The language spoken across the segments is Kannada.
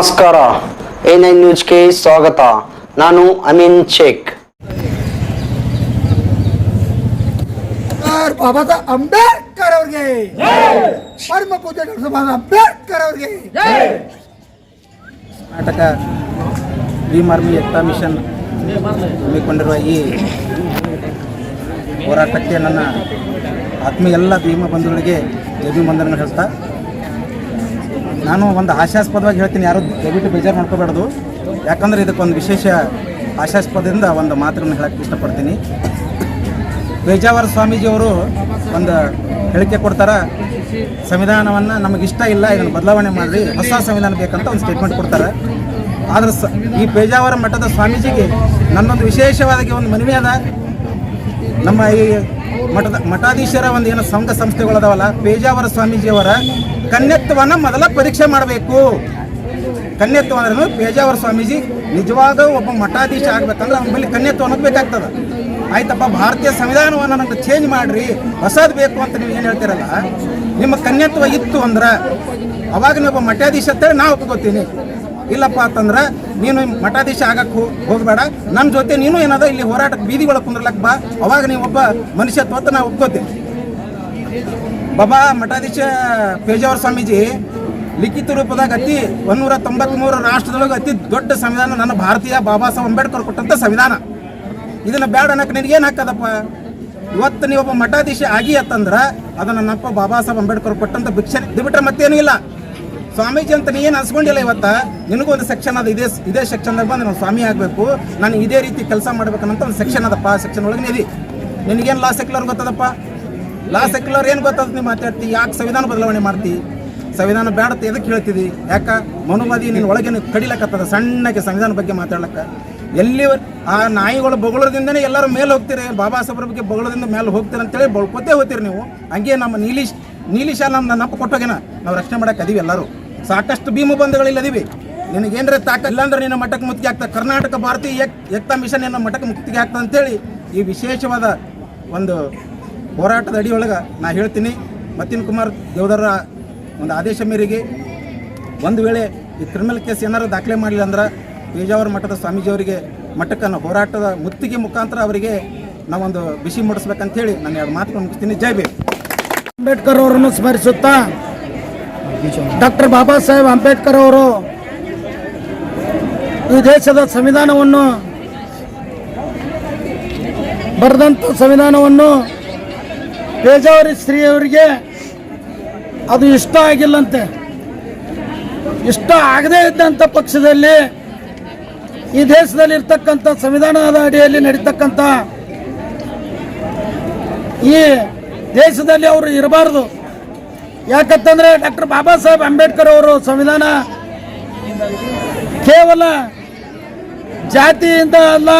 ನಮಸ್ಕಾರ. ಎ ನೈನ್ ನ್ಯೂಸ್ಗೆ ಸ್ವಾಗತ. ನಾನು ಅಮೀನ್ ಶೇಖ್. ಬಾಬಾ ಸಾಹೇಬ್ ಅಂಬೇಡ್ಕರ್ ಅವ್ರಿಗೆ. ಪರಮ ಪೂಜೆ ಬಾಬಾ ಅಂಬೇಡ್ಕರ್ ಅವ್ರಿಗೆ. ಕರ್ನಾಟಕ ಭೀಮ್ ಆರ್ಮಿ ಏಕ್ತಾ ಮಿಷನ್ ಹಮ್ಮಿಕೊಂಡಿರುವ ಈ ಹೋರಾಟಕ್ಕೆ ನನ್ನ ಆತ್ಮೀಯ ಎಲ್ಲ ಭೀಮ ಬಂಧುಗಳಿಗೆ ಅಭಿವಂದನೆಗಳು ಹೇಳ್ತಾ ನಾನು ಒಂದು ಹಾಸ್ಯಾಸ್ಪದವಾಗಿ ಹೇಳ್ತೀನಿ, ಯಾರು ದಯವಿಟ್ಟು ಬೇಜಾರು ಮಾಡ್ಕೋಬಾರ್ದು ಯಾಕಂದ್ರೆ ಇದಕ್ಕೊಂದು ವಿಶೇಷ ಹಾಸ್ಯಾಸ್ಪದದಿಂದ ಒಂದು ಮಾತನ್ನು ಹೇಳಕ್ಕೆ ಇಷ್ಟಪಡ್ತೀನಿ. ಪೇಜಾವರ ಸ್ವಾಮೀಜಿಯವರು ಒಂದು ಹೇಳಿಕೆ ಕೊಡ್ತಾರೆ, ಸಂವಿಧಾನವನ್ನು ನಮಗಿಷ್ಟ ಇಲ್ಲ, ಇದನ್ನು ಬದಲಾವಣೆ ಮಾಡಿ ಹೊಸ ಸಂವಿಧಾನ ಬೇಕಂತ ಒಂದು ಸ್ಟೇಟ್ಮೆಂಟ್ ಕೊಡ್ತಾರೆ. ಆದ್ರೆ ಸ, ಈ ಪೇಜಾವರ ಮಠದ ಸ್ವಾಮೀಜಿಗೆ ನನ್ನೊಂದು ವಿಶೇಷವಾದ ಒಂದು ಮನವಿ ಅದ. ನಮ್ಮ ಈ ಮಠದ ಮಠಾಧೀಶರ ಒಂದು ಏನು ಸಂಘ ಸಂಸ್ಥೆಗಳದಾವಲ್ಲ, ಪೇಜಾವರ ಸ್ವಾಮೀಜಿಯವರ ಕನ್ಯತ್ವವನ್ನು ಮೊದಲ ಪರೀಕ್ಷೆ ಮಾಡಬೇಕು. ಕನ್ಯತ್ವ ಅಂದ್ರೆ ಪೇಜಾವರ ಸ್ವಾಮೀಜಿ ನಿಜವಾದ ಒಬ್ಬ ಮಠಾಧೀಶ ಆಗ್ಬೇಕಂದ್ರೆ ಅವನ ಕನ್ಯತ್ವ ಅನ್ನೋದು ಬೇಕಾಗ್ತದೆ. ಆಯ್ತಪ್ಪ, ಭಾರತೀಯ ಸಂವಿಧಾನವನ್ನು ನನಗೆ ಚೇಂಜ್ ಮಾಡ್ರಿ, ಹೊಸದು ಬೇಕು ಅಂತ ನೀವು ಏನು ಹೇಳ್ತೀರಲ್ಲ, ನಿಮ್ಮ ಕನ್ಯತ್ವ ಇತ್ತು ಅಂದ್ರೆ, ಅವಾಗ ನೀವು ಮಠಾಧೀಶ ಅಂತ ನಾ ಒಪ್ಕೋತೀನಿ. ಇಲ್ಲಪ್ಪ ಅಂತಂದ್ರೆ ನೀನು ಮಠಾಧೀಶ ಆಗಕ್ಕೆ ಹೋಗ್ಬೇಡ. ನಮ್ಮ ಜೊತೆ ನೀನು ಏನದ ಇಲ್ಲಿ ಹೋರಾಟಕ್ಕೆ ಬೀದಿಗಳ ಕುಂದ್ರಲಕ್ಕ ಬಾ. ಅವಾಗ ನೀವು ಒಬ್ಬ ಮನುಷ್ಯ ತೋತ ನಾ ಒಪ್ಕೋತೀನಿ. ಬಾಬಾ ಮಠಾಧೀಶ ಪೇಜಾವರ ಸ್ವಾಮೀಜಿ ಲಿಖಿತ ರೂಪದಾಗ ಅತಿ ಒಂದೂರ ತೊಂಬತ್ಮೂರು ರಾಷ್ಟ್ರದೊಳಗೆ ಅತಿ ದೊಡ್ಡ ಸಂವಿಧಾನ ನನ್ನ ಭಾರತೀಯ ಬಾಬಾ ಸಾಹೇಬ್ ಅಂಬೇಡ್ಕರ್ ಕೊಟ್ಟಂತ ಸಂವಿಧಾನ. ಇದನ್ನ ಬೇಡ ಅನ್ನಕ್ಕೆ ನಿನಗೇನು ಹಾಕದಪ್ಪ? ಇವತ್ತು ನೀವೊಬ್ಬ ಮಠಾಧೀಶ ಆಗಿ ಅಂತಂದ್ರೆ ಅದು ನನ್ನಪ್ಪ ಬಾಬಾ ಸಾಹೇಬ್ ಅಂಬೇಡ್ಕರ್ ಕೊಟ್ಟಂತ ಭಿಕ್ಷೆ ಬಿಟ್ರೆ ಮತ್ತೇನೂ ಇಲ್ಲ. ಸ್ವಾಮೀಜಿ ಅಂತ ನೀ ಏನು ಅನ್ಸ್ಕೊಂಡಿಲ್ಲ ಇವತ್ತ? ನಿನಗೂ ಒಂದು ಸೆಕ್ಷನ್ ಅದ ಇದೇ ಇದೇ ಸೆಕ್ಷನ್ದಾಗ ಬಂದು ನಾನು ಸ್ವಾಮಿ ಆಗಬೇಕು. ನಾನು ಇದೇ ರೀತಿ ಕೆಲಸ ಮಾಡ್ಬೇಕನ್ನಂತ ಒಂದು ಸೆಕ್ಷನ್ ಅದಪ್ಪ. ಆ ಸೆಕ್ಷನ್ ಒಳಗೆ ನಿಧಿ ನಿನಗೇನು ಲಾ ಸೆಕ್ಯುಲರ್ ಗೊತ್ತದಪ್ಪ? ಲಾ ಸೆಕ್ಯುಲರ್ ಏನು ಗೊತ್ತದ ನೀವು ಮಾತಾಡ್ತಿ? ಯಾಕೆ ಸಂವಿಧಾನ ಬದಲಾವಣೆ ಮಾಡ್ತಿ? ಸಂವಿಧಾನ ಬೇಡತ್ತೆ ಎದಕ್ಕೆ ಹೇಳ್ತಿದ್ದಿ ಯಾಕ? ಮನುವಾದಿ ನಿನ್ನ ಒಳಗೆ ಕಡಿಲಕ್ಕತ್ತದ ಸಣ್ಣಗೆ ಸಂವಿಧಾನ ಬಗ್ಗೆ ಮಾತಾಡ್ಲಕ್ಕ. ಎಲ್ಲಿ ಆ ನಾಯಿಗಳು ಬೊಗಳೋದ್ರಿಂದನೇ ಎಲ್ಲರೂ ಮೇಲೆ ಹೋಗ್ತೀರಿ? ಬಾಬಾ ಸಾಹೇಬ್ರ ಬಗ್ಗೆ ಬೊಗಳೋದ್ರಿಂದ ಮೇಲೆ ಹೋಗ್ತೀರಿ ಅಂತೇಳಿ ಬಳ್ಕೋತೇ ಹೋಗ್ತೀರಿ ನೀವು. ಹಂಗೆ ನಮ್ಮ ನೀಲಿ ನೀಲಿ ಶಾಲೆ ನಮ್ಮ ನಪ್ಪ ಕೊಟ್ಟೋಗೇನ? ನಾವು ರಕ್ಷಣೆ ಮಾಡಕ್ಕೆ ಅದೀವಿ ಎಲ್ಲರೂ. ಸಾಕಷ್ಟು ಭೀಮ ಬಂಧುಗಳು ಇಲ್ಲದಿವೆ ನಿನಗೆ ನಿನಗೇನ್ರ ತಾಕ ಇಲ್ಲಾಂದ್ರೆ ನಿನ್ನ ಮಠಕ್ಕೆ ಮುತ್ತಿಗೆ ಆಗ್ತದೆ ಕರ್ನಾಟಕ ಭಾರತೀಯ ಏಕ್ ಏಕ್ತಾ ಮಿಷನ್ ನಿನ್ನ ಮಠಕ್ಕೆ ಮುತ್ತಿಗೆ ಆಗ್ತದೆ ಅಂತೇಳಿ ಈ ವಿಶೇಷವಾದ ಒಂದು ಹೋರಾಟದ ಅಡಿಯೊಳಗೆ ನಾ ಹೇಳ್ತೀನಿ. ಮತ್ತಿನ್ ಕುಮಾರ್ ದೇವದರ ಒಂದು ಆದೇಶ ಮೇರೆಗೆ ಒಂದು ವೇಳೆ ಈ ಕ್ರಿಮಿನಲ್ ಕೇಸ್ ಏನಾರು ದಾಖಲೆ ಮಾಡಲಿಲ್ಲ ಅಂದ್ರೆ ಪೇಜಾವರ ಮಠದ ಸ್ವಾಮೀಜಿಯವರಿಗೆ ಮಠಕ್ಕನ್ನು ಹೋರಾಟದ ಮುತ್ತಿಗೆ ಮುಖಾಂತರ ಅವರಿಗೆ ನಾವೊಂದು ಬಿಸಿ ಮೂಡಿಸ್ಬೇಕಂತೇಳಿ ನಾನು ಎರಡು ಮಾತುಗಳು ಮುಗಿಸ್ತೀನಿ. ಜೈ ಬಿ ಅಂಬೇಡ್ಕರ್ ಅವರನ್ನು ಸ್ಮರಿಸುತ್ತಾ ಡಾಕ್ಟರ್ ಬಾಬಾ ಸಾಹೇಬ್ ಅಂಬೇಡ್ಕರ್ ಅವರು ಈ ದೇಶದ ಸಂವಿಧಾನವನ್ನು ಬರೆದಂಥ ಸಂವಿಧಾನವನ್ನು ಪೇಜಾವರಿ ಸ್ತ್ರೀಯವರಿಗೆ ಅದು ಇಷ್ಟ ಆಗಿಲ್ಲಂತೆ. ಇಷ್ಟ ಆಗದೇ ಇದ್ದಂಥ ಪಕ್ಷದಲ್ಲಿ ಈ ದೇಶದಲ್ಲಿ ಇರ್ತಕ್ಕಂಥ ಸಂವಿಧಾನದ ಅಡಿಯಲ್ಲಿ ನಡೀತಕ್ಕಂಥ ಈ ದೇಶದಲ್ಲಿ ಅವರು ಇರಬಾರ್ದು. ಯಾಕಂತಂದ್ರೆ ಡಾಕ್ಟರ್ ಬಾಬಾ ಸಾಹೇಬ್ ಅಂಬೇಡ್ಕರ್ ಅವರು ಸಂವಿಧಾನ ಕೇವಲ ಜಾತಿಯಿಂದ ಅಲ್ಲ,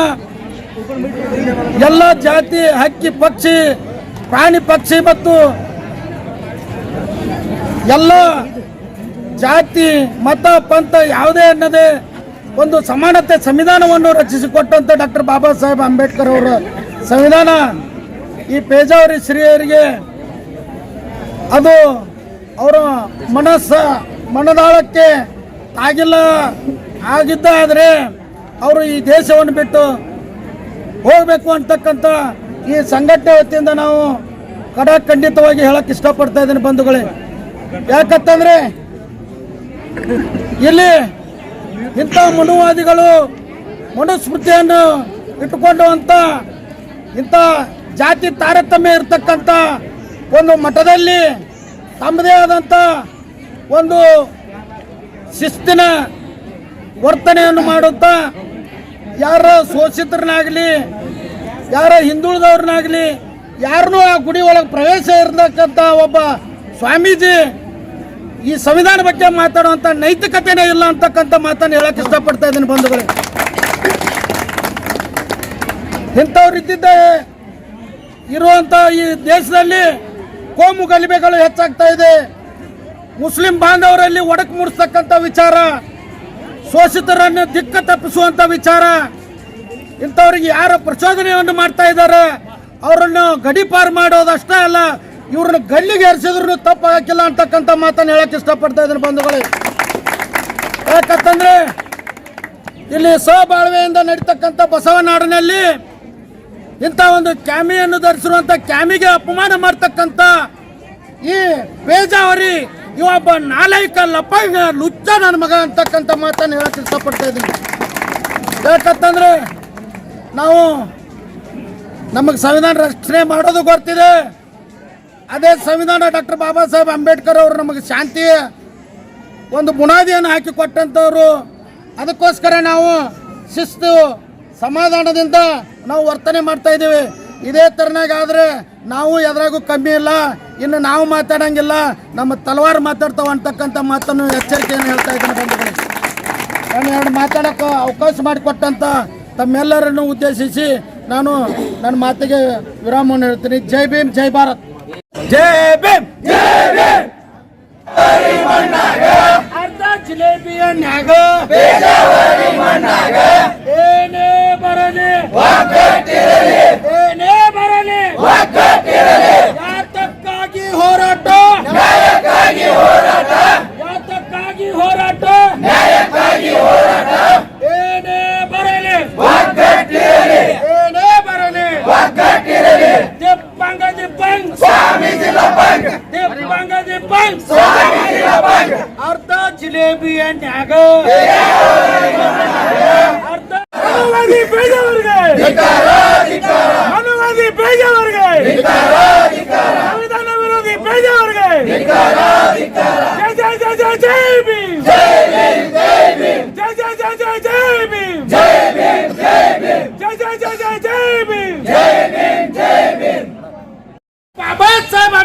ಎಲ್ಲ ಜಾತಿ, ಹಕ್ಕಿ, ಪಕ್ಷಿ, ಪ್ರಾಣಿ, ಪಕ್ಷಿ ಮತ್ತು ಎಲ್ಲ ಜಾತಿ, ಮತ, ಪಂಥ ಯಾವುದೇ ಅನ್ನದೇ ಒಂದು ಸಮಾನತೆ ಸಂವಿಧಾನವನ್ನು ರಚಿಸಿಕೊಟ್ಟಂಥ ಡಾಕ್ಟರ್ ಬಾಬಾ ಸಾಹೇಬ್ ಅಂಬೇಡ್ಕರ್ ಅವರ ಸಂವಿಧಾನ. ಈ ಪೇಜಾವರಿ ಶ್ರೀಯರಿಗೆ ಅದು ಅವರ ಮನಸ್ಸ ಮನದಾಳಕ್ಕೆ ಆಗಿಲ್ಲ ಆಗಿದ್ದಾದರೆ ಅವರು ಈ ದೇಶವನ್ನು ಬಿಟ್ಟು ಹೋಗಬೇಕು ಅಂತಕ್ಕಂಥ ಈ ಸಂಘಟನೆ ವತಿಯಿಂದ ನಾವು ಖಡಾಖಂಡಿತವಾಗಿ ಹೇಳಕ್ಕೆ ಇಷ್ಟಪಡ್ತಾ ಇದ್ದೀನಿ ಬಂಧುಗಳೇ. ಯಾಕಂತಂದ್ರೆ ಇಲ್ಲಿ ಇಂಥ ಮನುವಾದಿಗಳು ಮನುಸ್ಮೃತಿಯನ್ನು ಇಟ್ಟುಕೊಂಡು ಅಂತ ಇಂಥ ಜಾತಿ ತಾರತಮ್ಯ ಇರತಕ್ಕಂಥ ಒಂದು ಮಠದಲ್ಲಿ ತಮ್ಮದೇ ಆದಂಥ ಒಂದು ಶಿಸ್ತಿನ ವರ್ತನೆಯನ್ನು ಮಾಡುತ್ತಾ ಯಾರ ಶೋಷಿತರನ್ನಾಗಲಿ, ಯಾರ ಹಿಂದುಳಿದವ್ರನ್ನಾಗಲಿ, ಯಾರನ್ನೂ ಆ ಗುಡಿ ಒಳಗೆ ಪ್ರವೇಶ ಇರತಕ್ಕಂಥ ಒಬ್ಬ ಸ್ವಾಮೀಜಿ ಈ ಸಂವಿಧಾನ ಬಗ್ಗೆ ಮಾತಾಡುವಂಥ ನೈತಿಕತೆನೇ ಇಲ್ಲ ಅಂತಕ್ಕಂಥ ಮಾತನ್ನು ಹೇಳಕ್ಕೆ ಇಷ್ಟಪಡ್ತಾ ಇದ್ದೀನಿ ಬಂಧುಗಳೇ. ಇಂಥವ್ರು ಇದ್ದಿದ್ದ ಇರುವಂಥ ಈ ದೇಶದಲ್ಲಿ ಕೋಮು ಗಲಿಬೆಗಳು ಹೆಚ್ಚಾಗ್ತಾ ಇದೆ. ಮುಸ್ಲಿಂ ಬಾಂಧವರಲ್ಲಿ ಒಡಕು ಮೂಡಿಸ್ತಕ್ಕಂಥ ವಿಚಾರ, ಶೋಷಿತರನ್ನು ದಿಕ್ಕ ತಪ್ಪಿಸುವಂಥ ವಿಚಾರ, ಇಂಥವ್ರಿಗೆ ಯಾರ ಪ್ರಚೋದನೆಯನ್ನು ಮಾಡ್ತಾ ಇದ್ದಾರೆ. ಅವರನ್ನು ಗಡಿಪಾರು ಮಾಡೋದಷ್ಟೇ ಅಲ್ಲ, ಇವ್ರನ್ನ ಗಲ್ಲಿಗೆ ಏರಿಸಿದ್ರು ಹಾಕಿಲ್ಲ ಅಂತಕ್ಕಂಥ ಮಾತನ್ನು ಹೇಳಕ್ಕೆ ಇಷ್ಟಪಡ್ತಾ ಇದ್ದಾರೆ ಬಂಧುಗಳೇ. ಯಾಕಂತಂದ್ರೆ, ಇಲ್ಲಿ ಸಹಬಾಳ್ವೆಯಿಂದ ನಡೀತಕ್ಕಂಥ ಬಸವನಾಡಿನಲ್ಲಿ ಇಂಥ ಒಂದು ಕ್ಯಾಮಿಯನ್ನು ಧರಿಸಿರುವಂಥ ಕ್ಯಾಮಿಗೆ ಅಪಮಾನ ಮಾಡ್ತಕ್ಕಂಥ ಈ ಪೇಜಾವರಿ ಇವೊಬ್ಬ ನಾಲೈಕ ಲಪಂಗ ಲುಚ್ಚ ನನ್ನ ಮಗ ಅಂತಕ್ಕಂಥ ಮಾತನ್ನು ಹೇಳಕ್ಕೆ ಇಷ್ಟಪಡ್ತಾ ಇದ್ದೀನಿ. ಯಾಕಂತಂದ್ರೆ ನಾವು ನಮಗೆ ಸಂವಿಧಾನ ರಕ್ಷಣೆ ಮಾಡೋದು ಗೊತ್ತಿದೆ. ಅದೇ ಸಂವಿಧಾನ ಡಾಕ್ಟರ್ ಬಾಬಾ ಸಾಹೇಬ್ ಅಂಬೇಡ್ಕರ್ ಅವರು ನಮಗೆ ಶಾಂತಿ ಒಂದು ಬುನಾದಿಯನ್ನು ಹಾಕಿ ಕೊಟ್ಟಂಥವ್ರು. ಅದಕ್ಕೋಸ್ಕರ ನಾವು ಶಿಸ್ತು ಸಮಾಧಾನದಿಂದ ನಾವು ವರ್ತನೆ ಮಾಡ್ತಾ ಇದ್ದೀವಿ. ಇದೇ ತರನಾಗಾದ್ರೆ ಆದರೆ ನಾವು ಎದ್ರಾಗೂ ಕಮ್ಮಿ ಇಲ್ಲ. ಇನ್ನು ನಾವು ಮಾತಾಡಂಗಿಲ್ಲ. ನಮ್ಮ ತಲವಾರು ಮಾತಾಡ್ತಾವ ಅಂತಕ್ಕಂಥ ಮಾತನ್ನು ಎಚ್ಚರಿಕೆಯನ್ನು ಹೇಳ್ತಾ ಇದ್ದೀನಿ ಬಂಧುಗಳು. ನಾನು ಎರಡು ಮಾತಾಡೋಕ್ಕೆ ಅವಕಾಶ ಮಾಡಿಕೊಟ್ಟಂತ ತಮ್ಮೆಲ್ಲರನ್ನು ಉದ್ದೇಶಿಸಿ ನಾನು ನನ್ನ ಮಾತಿಗೆ ವಿರಾಮವನ್ನು ಹೇಳ್ತೀನಿ. ಜೈ ಭೀಮ್ ಜೈ ಭಾರತ್. ಜೈ ಭೀಮ್. ಅರ್ಧ ಜಿಲೇಬಿಯ ನ್ಯಾಗ. ಅರ್ಧ ಜಿಲೇಬಿಯ ನ್ಯಾಗ ಅರ್ಧ ಮನುವಾದಿ ಬೇಜವರಿಗೆ ಮನುವಾದಿ ಬೇಜವರಿಗೆ ಸಂವಿಧಾನ ವಿರೋಧಿ ಬೇಜವರಿಗೆ ಜೈ ಜೈ ಜೈ ಜೈ ಜೈ ಭೀಮ್ ಜೈ ಜೈ ಜೈ ಜೈ ಜೈ ಭೀಮ್ ಜೈ ಜೈ ಜೈ ಜೈ ಜೈ ಭೀಮ್ ಬಾಬಾ ಸಾಹೇಬ್